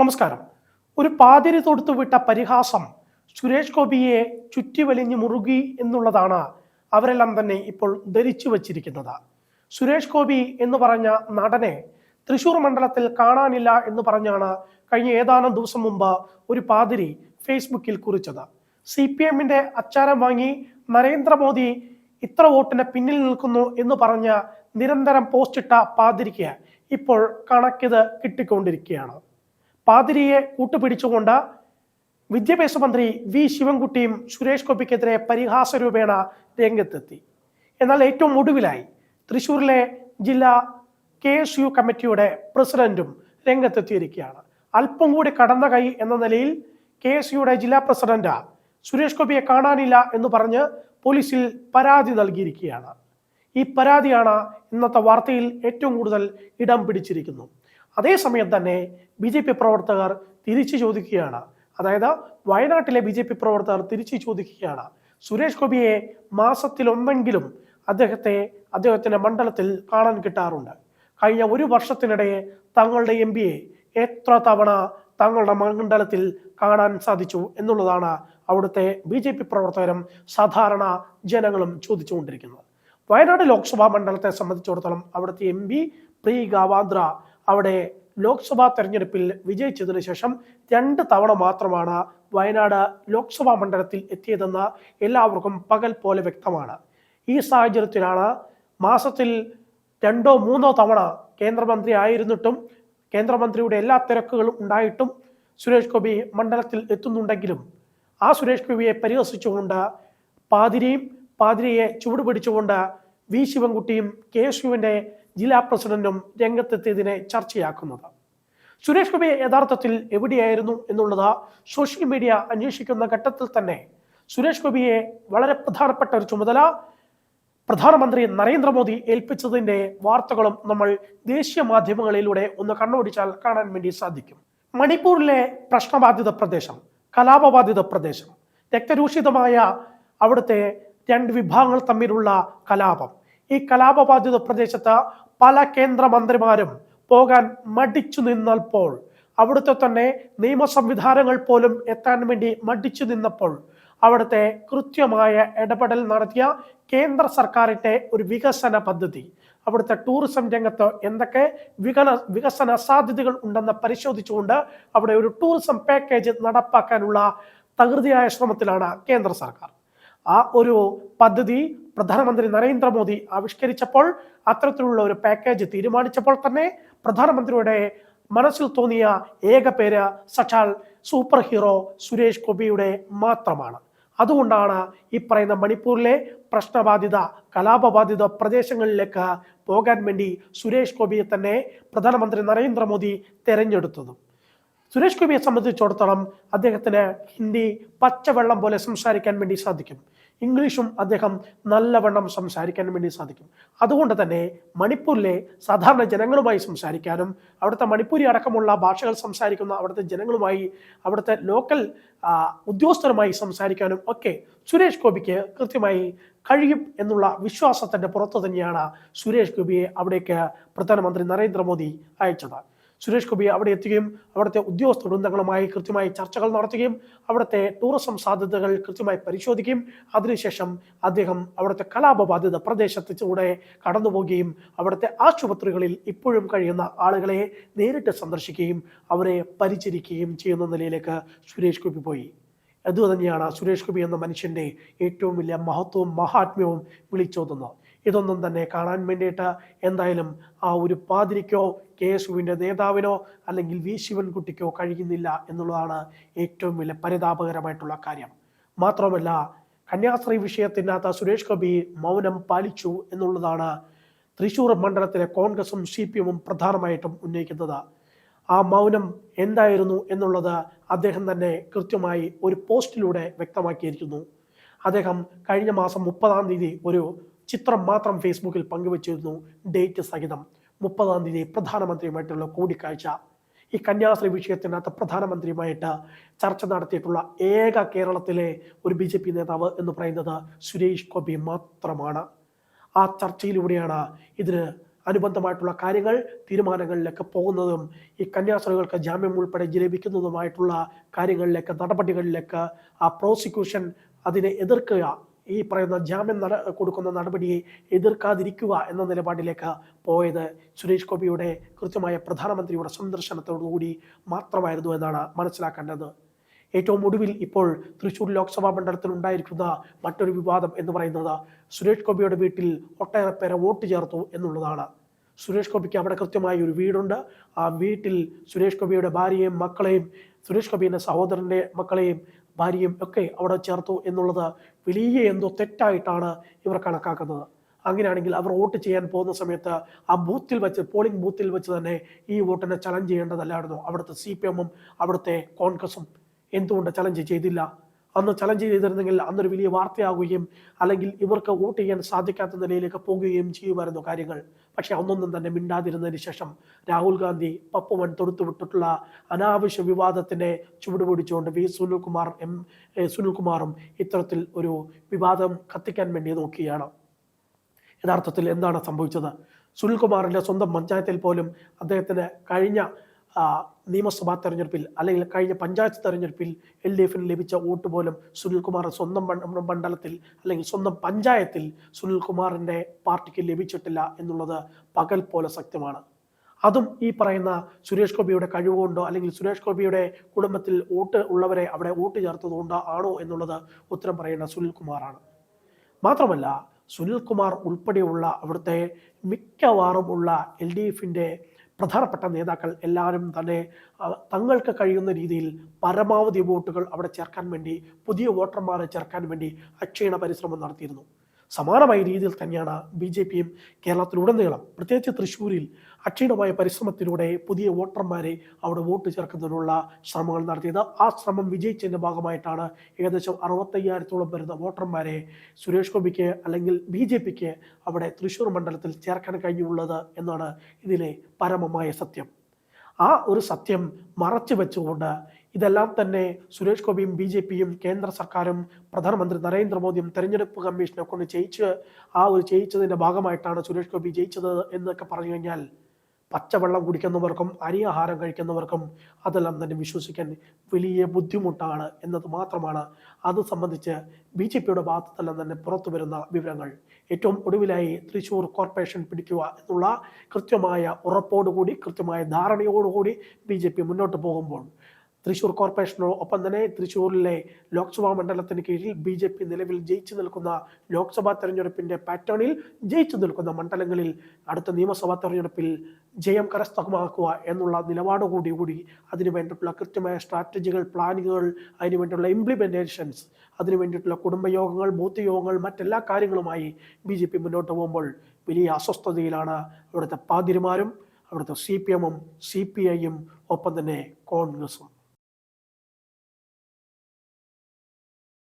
നമസ്കാരം. ഒരു പാതിരി തൊടുത്തു വിട്ട പരിഹാസം സുരേഷ് ഗോപിയെ ചുറ്റിവലിഞ്ഞ് മുറുകി എന്നുള്ളതാണ് അവരെല്ലാം തന്നെ ഇപ്പോൾ ധരിച്ചു വച്ചിരിക്കുന്നത്. സുരേഷ് ഗോപി എന്ന് പറഞ്ഞ നടനെ തൃശൂർ മണ്ഡലത്തിൽ കാണാനില്ല എന്ന് പറഞ്ഞാണ് കഴിഞ്ഞ ഏതാനും ദിവസം മുമ്പ് ഒരു പാതിരി ഫേസ്ബുക്കിൽ കുറിച്ചത്. സി പി എമ്മിന്റെ അച്ചാരം വാങ്ങി നരേന്ദ്രമോദി ഇത്ര വോട്ടിന് പിന്നിൽ നിൽക്കുന്നു എന്ന് പറഞ്ഞ നിരന്തരം പോസ്റ്റിട്ട പാതിരിക്ക് ഇപ്പോൾ കണക്കിത് കിട്ടിക്കൊണ്ടിരിക്കുകയാണ്. പാതിരിയെ കൂട്ടുപിടിച്ചുകൊണ്ട് വിദ്യാഭ്യാസ മന്ത്രി വി ശിവൻകുട്ടിയും സുരേഷ് ഗോപിക്കെതിരെ പരിഹാസ രൂപേണ രംഗത്തെത്തി. എന്നാൽ ഏറ്റവും ഒടുവിലായി തൃശൂരിലെ ജില്ലാ കെ എസ് യു കമ്മിറ്റിയുടെ പ്രസിഡന്റും രംഗത്തെത്തിയിരിക്കുകയാണ്. അല്പം കൂടി കടന്ന കൈ എന്ന നിലയിൽ കെ എസ് യുടെ ജില്ലാ പ്രസിഡന്റ് സുരേഷ് ഗോപിയെ കാണാനില്ല എന്ന് പറഞ്ഞ് പോലീസിൽ പരാതി നൽകിയിരിക്കുകയാണ്. ഈ പരാതിയാണ് ഇന്നത്തെ വാർത്തയിൽ ഏറ്റവും കൂടുതൽ ഇടം പിടിച്ചിരിക്കുന്നു. അതേസമയം തന്നെ ബി ജെ പി പ്രവർത്തകർ തിരിച്ചു ചോദിക്കുകയാണ്. അതായത് വയനാട്ടിലെ ബി ജെ പി പ്രവർത്തകർ തിരിച്ചു ചോദിക്കുകയാണ്. സുരേഷ് ഗോപിയെ മാസത്തിലൊന്നെങ്കിലും അദ്ദേഹത്തെ അദ്ദേഹത്തിന്റെ മണ്ഡലത്തിൽ കാണാൻ കിട്ടാറുണ്ട്. കഴിഞ്ഞ ഒരു വർഷത്തിനിടെ തങ്ങളുടെ എം പിയെ എത്ര തവണ തങ്ങളുടെ മണ്ഡലത്തിൽ കാണാൻ സാധിച്ചു എന്നുള്ളതാണ് അവിടുത്തെ ബി ജെ പി പ്രവർത്തകരും സാധാരണ ജനങ്ങളും ചോദിച്ചുകൊണ്ടിരിക്കുന്നത്. വയനാട് ലോക്സഭാ മണ്ഡലത്തെ സംബന്ധിച്ചിടത്തോളം അവിടുത്തെ എം പി പ്രീ ഗാവാന്ദ്ര അവിടെ ലോക്സഭാ തെരഞ്ഞെടുപ്പിൽ വിജയിച്ചതിന് ശേഷം രണ്ട് തവണ മാത്രമാണ് വയനാട് ലോക്സഭാ മണ്ഡലത്തിൽ എത്തിയതെന്ന് എല്ലാവർക്കും പകൽ പോലെ വ്യക്തമാണ്. ഈ സാഹചര്യത്തിലാണ് മാസത്തിൽ രണ്ടോ മൂന്നോ തവണ കേന്ദ്രമന്ത്രി ആയിരുന്നിട്ടും കേന്ദ്രമന്ത്രിയുടെ എല്ലാ തിരക്കുകളും ഉണ്ടായിട്ടും സുരേഷ് ഗോപി മണ്ഡലത്തിൽ എത്തുന്നുണ്ടെങ്കിലും ആ സുരേഷ് ഗോപിയെ പരിഹസിച്ചുകൊണ്ട് പാതിരിയും പാതിരിയെ ചുവടുപിടിച്ചുകൊണ്ട് വി ശിവൻകുട്ടിയും കെ യുവിന്റെ ജില്ലാ പ്രസിഡന്റും രംഗത്തെത്തിയതിനെ ചർച്ചയാക്കുന്നത്. സുരേഷ് ഗോപി യഥാർത്ഥത്തിൽ എവിടെയായിരുന്നു എന്നുള്ളത് സോഷ്യൽ മീഡിയ അന്വേഷിക്കുന്ന ഘട്ടത്തിൽ തന്നെ സുരേഷ് ഗോപിയെ വളരെ പ്രധാനപ്പെട്ട ഒരു ചുമതല പ്രധാനമന്ത്രി നരേന്ദ്രമോദി ഏൽപ്പിച്ചതിന്റെ വാർത്തകളും നമ്മൾ ദേശീയ മാധ്യമങ്ങളിലൂടെ ഒന്ന് കണ്ണോടിച്ചാൽ കാണാൻ വേണ്ടി സാധിക്കും. മണിപ്പൂരിലെ പ്രശ്നബാധിത പ്രദേശം കലാപബാധിത പ്രദേശം രക്തരൂഷിതമായ അവിടുത്തെ രണ്ട് വിഭാഗങ്ങൾ തമ്മിലുള്ള കലാപം. ഈ കലാപബാധിത പ്രദേശത്ത് പല കേന്ദ്രമന്ത്രിമാരും പോകാൻ മടിച്ചു നിന്നപ്പോൾ അവിടുത്തെ തന്നെ നിയമ സംവിധാനങ്ങൾ പോലും എത്താൻ വേണ്ടി മടിച്ചു നിന്നപ്പോൾ അവിടുത്തെ കൃത്യമായ ഇടപെടൽ നടത്തിയ കേന്ദ്ര സർക്കാരിന്റെ ഒരു വികസന പദ്ധതി. അവിടുത്തെ ടൂറിസം രംഗത്ത് എന്തൊക്കെ വികന വികസന സാധ്യതകൾ ഉണ്ടെന്ന് പരിശോധിച്ചുകൊണ്ട് അവിടെ ഒരു ടൂറിസം പാക്കേജ് നടപ്പാക്കാനുള്ള തകൃതിയായ ശ്രമത്തിലാണ് കേന്ദ്ര സർക്കാർ. ആ ഒരു പദ്ധതി പ്രധാനമന്ത്രി നരേന്ദ്രമോദി ആവിഷ്കരിച്ചപ്പോൾ അത്തരത്തിലുള്ള ഒരു പാക്കേജ് തീരുമാനിച്ചപ്പോൾ തന്നെ പ്രധാനമന്ത്രിയുടെ മനസ്സിൽ തോന്നിയ ഏക പേര് സച്ചാൽ സൂപ്പർ ഹീറോ സുരേഷ് ഗോപിയുടെ മാത്രമാണ്. അതുകൊണ്ടാണ് ഈ പറയുന്ന മണിപ്പൂരിലെ പ്രശ്നബാധിത കലാപബാധിത പ്രദേശങ്ങളിലേക്ക് പോകാൻ വേണ്ടി സുരേഷ് ഗോപിയെ തന്നെ പ്രധാനമന്ത്രി നരേന്ദ്രമോദി തെരഞ്ഞെടുത്തതും. സുരേഷ് ഗോപിയെ സംബന്ധിച്ചിടത്തോളം അദ്ദേഹത്തിന് ഹിന്ദി പച്ചവെള്ളം പോലെ സംസാരിക്കാൻ വേണ്ടി സാധിക്കും. ഇംഗ്ലീഷും അദ്ദേഹം നല്ലവണ്ണം സംസാരിക്കാൻ വേണ്ടി സാധിക്കും. അതുകൊണ്ട് തന്നെ മണിപ്പൂരിലെ സാധാരണ ജനങ്ങളുമായി സംസാരിക്കാനും അവിടുത്തെ മണിപ്പൂരി അടക്കമുള്ള ഭാഷകൾ സംസാരിക്കുന്ന അവിടുത്തെ ജനങ്ങളുമായി അവിടുത്തെ ലോക്കൽ ഉദ്യോഗസ്ഥരുമായി സംസാരിക്കാനും ഒക്കെ സുരേഷ് ഗോപിക്ക് കൃത്യമായി കഴിയും എന്നുള്ള വിശ്വാസത്തിന്റെ പുറത്തു തന്നെയാണ് സുരേഷ് ഗോപിയെ അവിടേക്ക് പ്രധാനമന്ത്രി നരേന്ദ്രമോദി അയച്ചത്. സുരേഷ് ഗോപി അവിടെ എത്തുകയും അവിടുത്തെ ഉദ്യോഗസ്ഥ വൃന്ദങ്ങളുമായി കൃത്യമായി ചർച്ചകൾ നടത്തുകയും അവിടുത്തെ ടൂറിസം സാധ്യതകൾ കൃത്യമായി പരിശോധിക്കുകയും അതിനുശേഷം അദ്ദേഹം അവിടുത്തെ കലാപബാധിത പ്രദേശത്തിലൂടെ കടന്നുപോവുകയും അവിടുത്തെ ആശുപത്രികളിൽ ഇപ്പോഴും കഴിയുന്ന ആളുകളെ നേരിട്ട് സന്ദർശിക്കുകയും അവരെ പരിചരിക്കുകയും ചെയ്യുന്ന നിലയിലേക്ക് സുരേഷ് ഗോപി പോയി. അതുതന്നെയാണ് സുരേഷ് ഗോപി എന്ന മനുഷ്യന്റെ ഏറ്റവും വലിയ മഹത്വവും മഹാത്മ്യവും വിളിച്ചോതുന്നത്. ഇതൊന്നും തന്നെ കാണാൻ വേണ്ടിയിട്ട് എന്തായാലും ആ ഒരു പാതിരിക്കോ കേശുവിന്റെ നേതാവിനോ അല്ലെങ്കിൽ വി ശിവൻകുട്ടിക്കോ കഴിയുന്നില്ല എന്നുള്ളതാണ് ഏറ്റവും വലിയ പരിതാപകരമായിട്ടുള്ള കാര്യം. മാത്രമല്ല കന്യാസ്ത്രീ വിഷയത്തിനകത്ത് സുരേഷ് ഗോപി മൗനം പാലിച്ചു എന്നുള്ളതാണ് തൃശൂർ മണ്ഡലത്തിലെ കോൺഗ്രസും സി പി എമ്മും പ്രധാനമായിട്ടും ഉന്നയിക്കുന്നത്. ആ മൗനം എന്തായിരുന്നു എന്നുള്ളത് അദ്ദേഹം തന്നെ കൃത്യമായി ഒരു പോസ്റ്റിലൂടെ വ്യക്തമാക്കിയിരിക്കുന്നു. അദ്ദേഹം കഴിഞ്ഞ മാസം മുപ്പതാം തീയതി ഒരു ചിത്രം മാത്രം ഫേസ്ബുക്കിൽ പങ്കുവച്ചിരുന്നു ഡേറ്റ് സഹിതം. മുപ്പതാം തീയതി പ്രധാനമന്ത്രിയുമായിട്ടുള്ള കൂടിക്കാഴ്ച. ഈ കന്യാസ്ത്രീ വിഷയത്തിനകത്ത് പ്രധാനമന്ത്രിയുമായിട്ട് ചർച്ച നടത്തിയിട്ടുള്ള ഏക കേരളത്തിലെ ഒരു ബി ജെ പി നേതാവ് എന്ന് പറയുന്നത് സുരേഷ് ഗോപി മാത്രമാണ്. ആ ചർച്ചയിലൂടെയാണ് ഇതിന് അനുബന്ധമായിട്ടുള്ള കാര്യങ്ങൾ തീരുമാനങ്ങളിലേക്ക് പോകുന്നതും ഈ കന്യാസ്ത്രീകൾക്ക് ജാമ്യം ഉൾപ്പെടെ ലഭിക്കുന്നതുമായിട്ടുള്ള കാര്യങ്ങളിലേക്ക് നടപടികളിലേക്ക് ആ പ്രോസിക്യൂഷൻ അതിനെ എതിർക്കുക ഈ പറയുന്ന ജാമ്യം നട കൊടുക്കുന്ന നടപടിയെ എതിർക്കാതിരിക്കുക എന്ന നിലപാടിലേക്ക് പോയത് സുരേഷ് ഗോപിയുടെ കൃത്യമായ പ്രധാനമന്ത്രിയുടെ സന്ദർശനത്തോടുകൂടി മാത്രമായിരുന്നു എന്നാണ് മനസ്സിലാക്കേണ്ടത്. ഏറ്റവും ഒടുവിൽ ഇപ്പോൾ തൃശൂർ ലോക്സഭാ മണ്ഡലത്തിൽ ഉണ്ടായിരിക്കുന്ന മറ്റൊരു വിവാദം എന്ന് പറയുന്നത് സുരേഷ് ഗോപിയുടെ വീട്ടിൽ ഒട്ടേറെ പേരെ വോട്ട് ചേർത്തു എന്നുള്ളതാണ്. സുരേഷ് ഗോപിക്ക് അവിടെ കൃത്യമായ ഒരു വീടുണ്ട്. ആ വീട്ടിൽ സുരേഷ് ഗോപിയുടെ ഭാര്യയും മക്കളെയും സുരേഷ് ഗോപിയുടെ സഹോദരന്റെ മക്കളെയും ഭാര്യയും ഒക്കെ അവിടെ ചേർത്തു എന്നുള്ളത് വലിയ എന്തോ തെറ്റായിട്ടാണ് ഇവർ കണക്കാക്കുന്നത്. അങ്ങനെയാണെങ്കിൽ അവർ വോട്ട് ചെയ്യാൻ പോകുന്ന സമയത്ത് ആ ബൂത്തിൽ വെച്ച് പോളിംഗ് ബൂത്തിൽ വെച്ച് തന്നെ ഈ വോട്ടിനെ ചലഞ്ച് ചെയ്യേണ്ടതല്ലായിരുന്നു. അവിടുത്തെ സി പി എമ്മും അവിടുത്തെ കോൺഗ്രസും എന്തുകൊണ്ട് ചലഞ്ച് ചെയ്തില്ല? അന്ന് ചലഞ്ച് ചെയ്തിരുന്നെങ്കിൽ അന്നൊരു വലിയ വാർത്തയാകുകയും അല്ലെങ്കിൽ ഇവർക്ക് വോട്ട് ചെയ്യാൻ സാധിക്കാത്ത നിലയിലേക്ക് പോകുകയും ചെയ്യുമായിരുന്നു കാര്യങ്ങൾ. പക്ഷെ അന്നൊന്നും തന്നെ മിണ്ടാതിരുന്നതിന് ശേഷം രാഹുൽ ഗാന്ധി പപ്പുവൻ തൊടുത്തുവിട്ടിട്ടുള്ള അനാവശ്യ വിവാദത്തിനെ ചുവട് പിടിച്ചുകൊണ്ട് വി സുനിൽകുമാർ എം സുനിൽകുമാറും ഇത്തരത്തിൽ ഒരു വിവാദം കത്തിക്കാൻ വേണ്ടി നോക്കുകയാണ്. യഥാർത്ഥത്തിൽ എന്താണ് സംഭവിച്ചത്? സുനിൽകുമാറിന്റെ സ്വന്തം പഞ്ചായത്തിൽ പോലും അദ്ദേഹത്തിന് കഴിഞ്ഞ നിയമസഭാ തെരഞ്ഞെടുപ്പിൽ അല്ലെങ്കിൽ കഴിഞ്ഞ പഞ്ചായത്ത് തെരഞ്ഞെടുപ്പിൽ എൽ ഡി എഫിന് ലഭിച്ച വോട്ട് പോലും സുനിൽകുമാർ സ്വന്തം മണ്ഡലത്തിൽ അല്ലെങ്കിൽ സ്വന്തം പഞ്ചായത്തിൽ സുനിൽകുമാറിന്റെ പാർട്ടിക്ക് ലഭിച്ചിട്ടില്ല എന്നുള്ളത് പകൽ പോലെ സത്യമാണ്. അതും ഈ പറയുന്ന സുരേഷ് ഗോപിയുടെ കഴിവുകൊണ്ടോ അല്ലെങ്കിൽ സുരേഷ് ഗോപിയുടെ കുടുംബത്തിൽ വോട്ട് ഉള്ളവരെ അവിടെ വോട്ട് ചേർത്തതുകൊണ്ടോ ആണോ എന്നുള്ളത് ഉത്തരം പറയുന്ന സുനിൽകുമാറാണ്. മാത്രമല്ല സുനിൽകുമാർ ഉൾപ്പെടെയുള്ള അവിടുത്തെ മിക്കവാറും ഉള്ള എൽ ഡി എഫിന്റെ പ്രധാനപ്പെട്ട നേതാക്കൾ എല്ലാവരും തന്നെ തങ്ങൾക്ക് കഴിയുന്ന രീതിയിൽ പരമാവധി വോട്ടുകൾ അവിടെ ചേർക്കാൻ വേണ്ടി പുതിയ വോട്ടർമാരെ ചേർക്കാൻ വേണ്ടി അക്ഷീണ പരിശ്രമം നടത്തിയിരുന്നു. സമാനമായ രീതിയിൽ തന്നെയാണ് ബി ജെ പിയും കേരളത്തിലുടനീളം പ്രത്യേകിച്ച് തൃശ്ശൂരിൽ അക്ഷീണമായ പരിശ്രമത്തിലൂടെ പുതിയ വോട്ടർമാരെ അവിടെ വോട്ട് ചേർക്കുന്നതിനുള്ള ശ്രമങ്ങൾ നടത്തിയത്. ആ ശ്രമം വിജയിച്ചതിന്റെ ഭാഗമായിട്ടാണ് ഏകദേശം അറുപത്തയ്യായിരത്തോളം വരുന്ന വോട്ടർമാരെ സുരേഷ് ഗോപിക്ക് അല്ലെങ്കിൽ ബി ജെ പിക്ക് അവിടെ തൃശ്ശൂർ മണ്ഡലത്തിൽ ചേർക്കാൻ കഴിഞ്ഞുള്ളത് എന്നാണ് ഇതിലെ പരമമായ സത്യം. ആ ഒരു സത്യം മറച്ചു വെച്ചുകൊണ്ട് ഇതെല്ലാം തന്നെ സുരേഷ് ഗോപിയും ബി ജെ പിയും കേന്ദ്ര സർക്കാരും പ്രധാനമന്ത്രി നരേന്ദ്രമോദിയും തെരഞ്ഞെടുപ്പ് കമ്മീഷനെ കൊണ്ട് ജയിച്ച് ആ ഒരു ജയിച്ചതിന്റെ ഭാഗമായിട്ടാണ് സുരേഷ് ഗോപി ജയിച്ചത് എന്നൊക്കെ പറഞ്ഞു കഴിഞ്ഞാൽ പച്ചവെള്ളം കുടിക്കുന്നവർക്കും അരി ആഹാരം കഴിക്കുന്നവർക്കും അതെല്ലാം തന്നെ വിശ്വസിക്കാൻ വലിയ ബുദ്ധിമുട്ടാണ് എന്നത് മാത്രമാണ്. അത് സംബന്ധിച്ച് ബി ജെ പിയുടെ ഭാഗത്തെല്ലാം തന്നെ പുറത്തു വരുന്ന വിവരങ്ങൾ. ഏറ്റവും ഒടുവിലായി തൃശ്ശൂർ കോർപ്പറേഷൻ പിടിക്കുക എന്നുള്ള കൃത്യമായ ഉറപ്പോടുകൂടി കൃത്യമായ ധാരണയോടുകൂടി ബി ജെ പി മുന്നോട്ട് പോകുമ്പോൾ തൃശ്ശൂർ കോർപ്പറേഷനോ ഒപ്പം തന്നെ തൃശൂരിലെ ലോക്സഭാ മണ്ഡലത്തിന് കീഴിൽ ബി ജെ പി നിലവിൽ ജയിച്ചു നിൽക്കുന്ന ലോക്സഭാ തെരഞ്ഞെടുപ്പിന്റെ പാറ്റേണിൽ ജയിച്ചു നിൽക്കുന്ന മണ്ഡലങ്ങളിൽ അടുത്ത നിയമസഭാ തെരഞ്ഞെടുപ്പിൽ ജയം കരസ്ഥമാക്കുക എന്നുള്ള നിലപാട് കൂടി അതിനു വേണ്ടിയിട്ടുള്ള കൃത്യമായ സ്ട്രാറ്റജികൾ പ്ലാനിങ്ങുകൾ അതിനു വേണ്ടിയിട്ടുള്ള ഇംപ്ലിമെന്റേഷൻസ് അതിനു വേണ്ടിയിട്ടുള്ള കുടുംബയോഗങ്ങൾ ബൂത്ത് യോഗങ്ങൾ മറ്റെല്ലാ കാര്യങ്ങളുമായി ബി ജെ പി മുന്നോട്ട് പോകുമ്പോൾ വലിയ അസ്വസ്ഥതയിലാണ് അവിടുത്തെ പാതിരിമാരും അവിടുത്തെ സി പി എമ്മും സി പി ഐയും ഒപ്പം തന്നെ കോൺഗ്രസും.